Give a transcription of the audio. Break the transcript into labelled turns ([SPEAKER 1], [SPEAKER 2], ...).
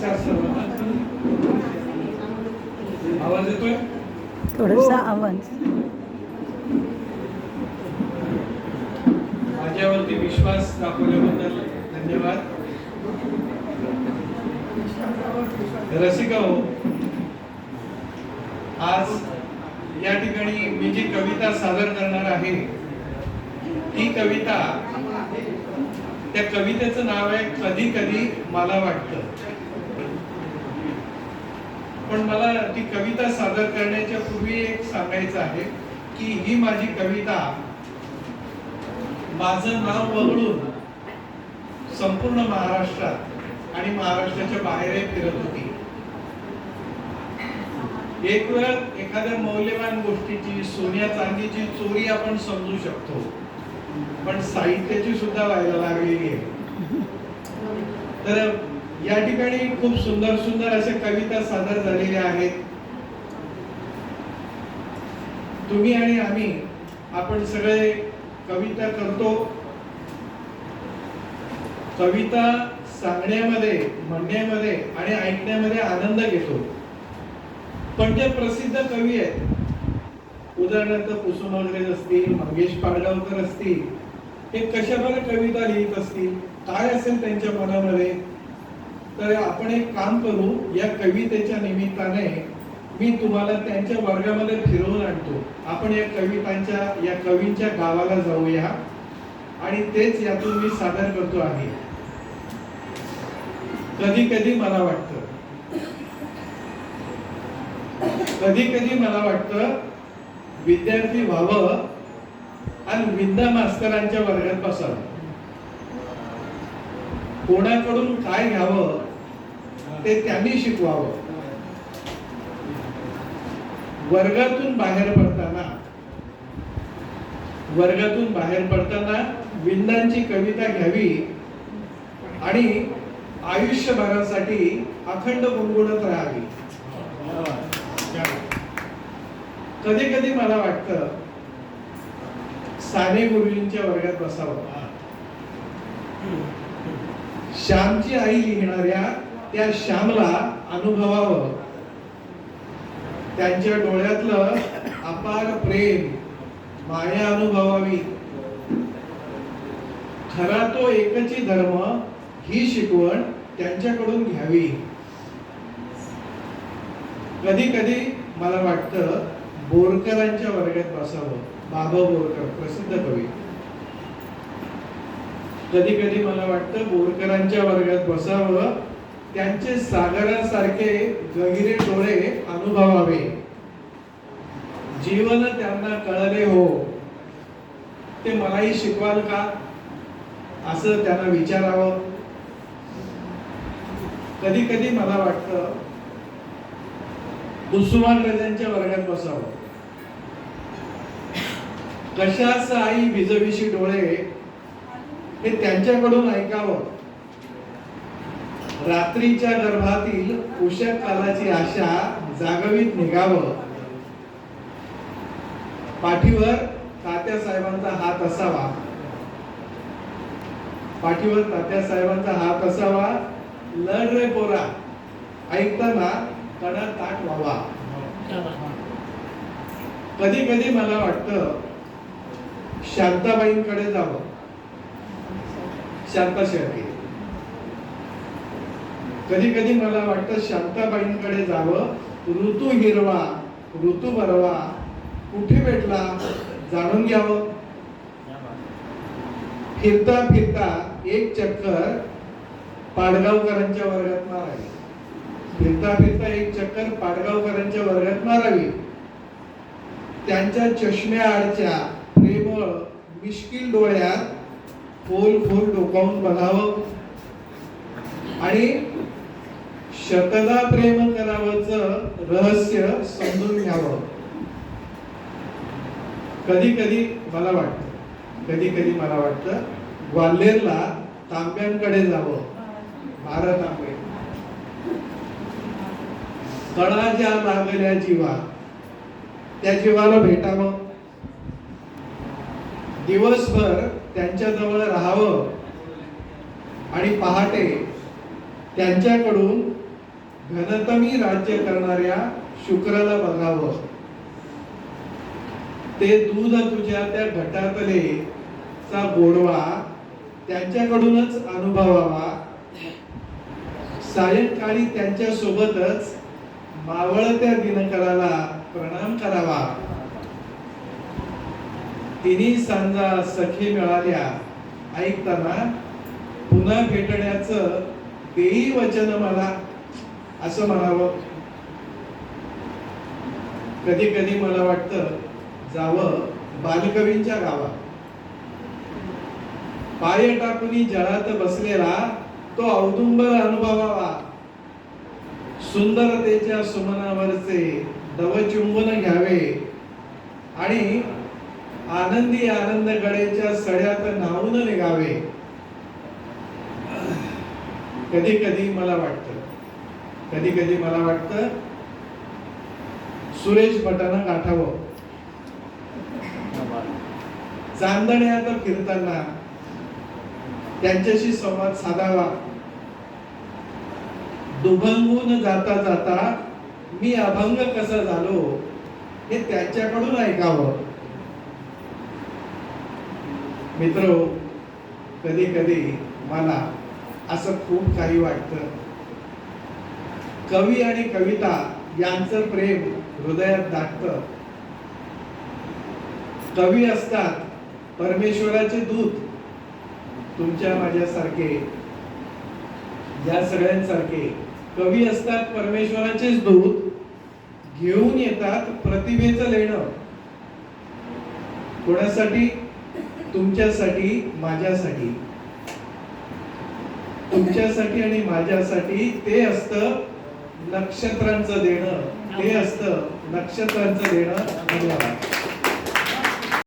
[SPEAKER 1] नमस्कार सर्वांना आवाज येतोय?
[SPEAKER 2] थोडंसं आवाज.
[SPEAKER 1] माझ्यावरती विश्वास दाखवल्याबद्दल धन्यवाद. रसिका हो? आज या ठिकाणी मी जी कविता सादर करणार आहे ती कविता त्या कवितेचं नाव आहे कधी कधी मला वाटतं. पण मला ती कविता सादर करण्याच्या पूर्वी एक सांगायचं आहे की ही माझी कविता माझं नाव वगळून संपूर्ण महाराष्ट्रात आणि महाराष्ट्राच्या बाहेरही फिरत होती. एक वेळ एखाद्या मौल्यवान गोष्टीची सोन्या चांदीची चोरी आपण समजू शकतो पण साहित्याची सुद्धा व्हायला लागलेली आहे. तर या ठिकाणी खूप सुंदर सुंदर अशा कविता सादर झालेल्या आहेत. तुम्ही आणि आम्ही आपण सगळे कविता करतो. कविता सांगण्यामध्ये म्हणण्यामध्ये आणि ऐकण्यामध्ये आनंद घेतो. पण जे प्रसिद्ध कवी आहेत उदाहरणार्थ कुसुमाग्रज असतील मंगेश पाडगावकर असतील हे कशावर कविता लिहित असतील काय असेल त्यांच्या मनामध्ये? तर आपण एक काम करू या कवितेच्या निमित्ताने मी तुम्हाला त्यांच्या वर्गामध्ये फिरवून आणतो. आपण या कवितांच्या या कवींच्या गावाला जाऊया. आणि तेच यातून मी सादर करतो आहे. कधी कधी मला वाटतं. कधी कधी मला वाटतं विद्यार्थी व्हावं आणि विद्या मास्तरांच्या वर्गात बसावं. कोणाकडून काय घ्यावं ते त्यांनी शिकवावं. वर्गातून बाहेर पडताना वर्गातून बाहेर पडताना विंदांची कविता घ्यावी आणि आयुष्यभरासाठी अखंड गुणगुणत राहावी. कधी कधी मला वाटतं साने गुरुजींच्या वर्गात बसावं. श्यामची आई लिहिणाऱ्या त्या श्यामला अनुभवावं. त्यांच्या डोळ्यातलं अपार प्रेम माया अनुभवावी. खरा तो एकची धर्म ही शिकवण त्यांच्याकडून घ्यावी. कधी कधी मला वाटतं बोरकरांच्या वर्गात बसावं. बाबा बोरकर प्रसिद्ध कवी. कधी कधी मला वाटतं बोरकरांच्या वर्गात बसावं त्यांचे सागरासारखे गहिरे डोळे अनुभवावे. जीवन त्यांना कळले हो. ते मलाही शिकवाल का? असं त्यांना विचारावं. कधी कधी मला वाटतं कुसुमाग्रजांच्या वर्गात बसावं. कशाच आई विजविशी डोळे हे त्यांच्याकडून ऐकावं. रात्रीच्या गर्भातील उषा कालाची आशा जागवीत निघावं. पाठीवर तात्या साहेबांचा हात असावा. पाठीवर तात्या साहेबांचा हात असावा. लढ रे पोरा. ऐकताना कडा ताट व्हावा. कधी कधी मला वाटत शांताबाईंकडे जावं. शांता शेळके. कधी कधी मला वाटतं शांताबाईंकडे जावं ऋतू हिरवा ऋतू बरवा कुठे भेटला जाणून घ्यावं. फिरता फिरता एक चक्कर पाडगावकरांच्या वर्गात मारावी. फिरता फिरता एक चक्कर पाडगावकरांच्या वर्गात मारावी. त्यांच्या चष्म्याआडच्या प्रेमळ मिश्किल डोळ्यात खोल खोल डोकावून बघावं. आणि शतदा प्रेम करावंच रहस्य समजून घ्यावं. कधी कधी मला वाटतं कधी कधी मला वाटतं ग्वाल्हेरला तांब्यांकडे जावं बारा तांबे कळा लागल्या जीवा त्या जीवाला भेटावं. दिवसभर त्यांच्या जवळ राहावं. आणि पहाटे त्यांच्याकडून घनतमी राज्य करणाऱ्या शुक्राला बघावं. ते दूध तुझ्या त्या घटातले चा गोडवा त्यांच्याकडूनच अनुभवावा. सायंकाळी त्यांच्या सोबतच मावळत्या दिनकराला प्रणाम करावा. तिन्ही सांजा सखी मिळाल्या. ऐकताना पुन्हा भेटण्याचं तेही वचन मला असं म्हणावं. कधी कधी मला वाटतं जावं बालकवींच्या गावात. पाय टाकून जळात बसलेला तो औदुंबर अनुभवावा. सुंदरतेच्या सुमनावरचे दवचुंबन घ्यावे. आणि आनंदी आनंद गडेच्या सड्यात नावून निघावे. कधी कधी मला वाटतं कधी कधी मला वाटतं सुरेश भटानं गाठावं. चांदण्यावर फिरताना त्यांच्याशी संवाद साधावा. दुभंगून जाता जाता मी अभंग कसा झालो हे त्यांच्याकडून ऐकावं. मित्र कधी कधी मला असं खूप काही वाटतं. कवी आणि कविता यांचं प्रेम हृदयात दाटत. कवी असतात परमेश्वराचे दूत तुमच्या माझ्यासारखे. या सगळ्यांसारखे कवी असतात परमेश्वराचेच दूत. घेऊन येतात प्रतिभेचं लेणं. कोणासाठी? तुमच्यासाठी माझ्यासाठी. तुमच्यासाठी आणि माझ्यासाठी ते असतं नक्षत्रांचं देणं हे असतं नक्षत्रांचं देणं धन्यवाद.